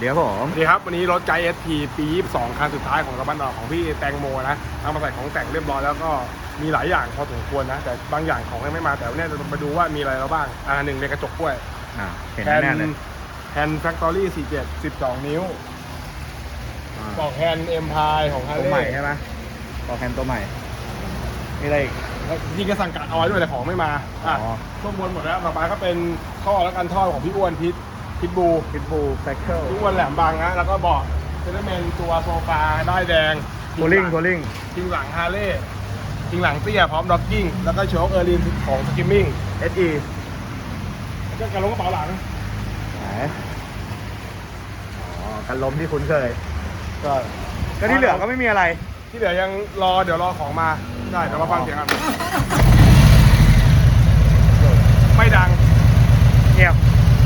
เดี๋ยวผมสวัสดีครับ วันนี้รถไกด์เอสทีปี 22 คันสุดท้ายของตะวันออกของพี่แตงโมนะเอามาใส่ของแต่งเรียบร้อยแล้วก็มีหลายอย่างพอสมควรนะ แต่บางอย่างของยังไม่มาแต่วันนี้จะมาดูว่ามีอะไรแล้วบ้าง อ่าหนึ่งในกระจกกล้วยอ่าเห็นแฮนแน่ๆเลยแฮนแฟคทอรี่47 12 นิ้วอ่าบอกแฮนเอ็มพายของฮาตัวร์ใหเลม่ย์ใช่ไหมบอกแฮนตัวใหม่มีอะไรอีกจริงๆก็สั่งการเอาไว้ด้วยแต่ของไม่มาอะอ๋อช่วงบนหมดแล้วต่อไปก็เป็นท่อแล้วกันท่อของพี่อ้วนพิษ พิทบูพิทบูไซเคิลพี่อ้วนแหลมบางนะแล้วก็เบอกเซเลเมนตัวโซฟาได้ายแดงทัวริงทัวริงทิงหลังฮาร์เลย์ทิงหลังเตี้ยพร้อมด็อกกิ้ง แล้วก็โชคเออร์ลินของสกิมมิ่งเอสอีแล้วก็กระลงกระเป๋าหลังไหนอ๋อกันล้มที่คุ้นเคย ก็ก็ที่เหลือก็ไม่มีอะไร ที่เหลือยังรอเดี๋ยวรอของมาได้เดี๋ยวมาฟังเสียงกันไม่ดังเงียบ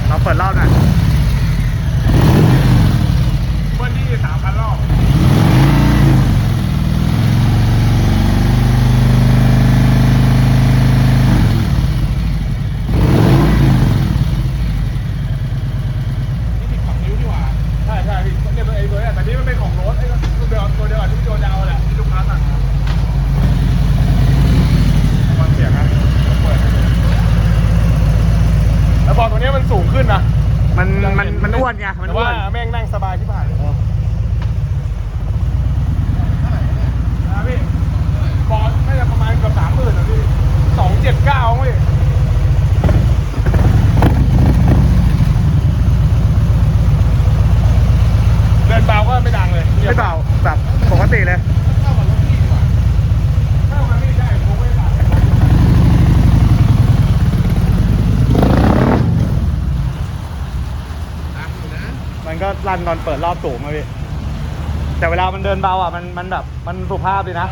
เราเปิดรอบหน่อยเบิ้ลที่สามพันรอบนี่ติดของนิ้วดีกว่า ใช่ใช่พี่เนี่ยตัวเองตัวเนี้แต่นี่มันเป็นของรถไอ้ก็ตัวเดียวตัวเดียวกับที่พี่โจดาวแหละที่ลูกค้าสั่งมาฟังเสียงนะเปิดให้ดูแล้วบอกตัวเนี้ยมัน สูงขึ้นนะมันมันมันอ้วนไงมันแต่อ้วว่านแม่งนั่งสบายที่ผ่านเลยนะพี่บอลน่าจะประมาณเกือบสามหมื่นนะพี่สองเจ็ดเก้าพี่เดินเบาก็ไม่ดังเลย ไม่เบาแบบปกติเลย เข้ากับพี่ได้ผมไม่ดัง มัน ก็รันตอนเปิดรอบสูงอะพี่แต่เวลามันเดินเบาอะมันมันแบบมันสุภาพดีนะ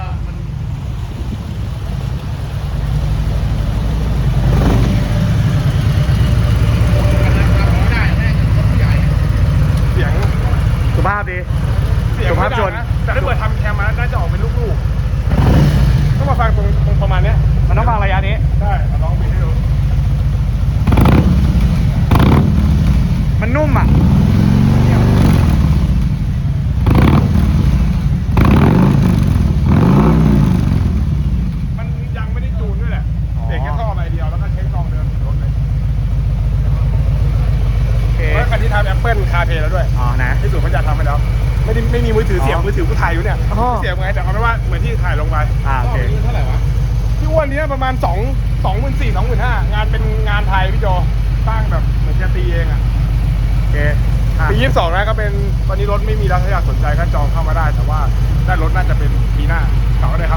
เสียงสุภาพดี เสียงสุไม่ภาพดัชงนนะแต่ถ้าเปิดทำแคมมาน่าจะออกเป็นลูกๆต้องมาฟังตรงตรงประมาณเนี้ยมันต้องฟังระยะนี้ได้เอาลองบีบให้ดู มันนุ่มอะ มันยังไม่ได้จูนด้วยแหละ อ๋อ เด็กแค่ท่อใบเดียวแล้วก็เช็คกองเดิมถึงรถเลย โอเค เพราะ คันนี้ทำแอปเปิลคาเพย์แล้วด้วยอ๋อนะ ที่สุดมันจะทำให้แล้ว ไม่ได้ไม่มีมือถือเสียบอ๋อมือถือกูถ่ายอยู่เนี่ยอ๋อ เสียบไงแต่เอาเป็นว่าเหมือนที่ถ่ายลงไปอ่าโอเคเท่าไหร่วะพี่อ้วนเนี้ยประมาณสองสองหมื่นสี่สองหมื่นห้างานเป็นงานไทยพี่โจสร้างแบบเหมือนจะตีเองอะโอเคอะปียี่สิบสองนะก็เป็นตอนนี้รถไม่มีแล้วถ้าอยากสนใจก็จองเข้ามาได้ แต่ว่าได้รถน่าจะเป็นปีหน้าเสาร์อาทิตย์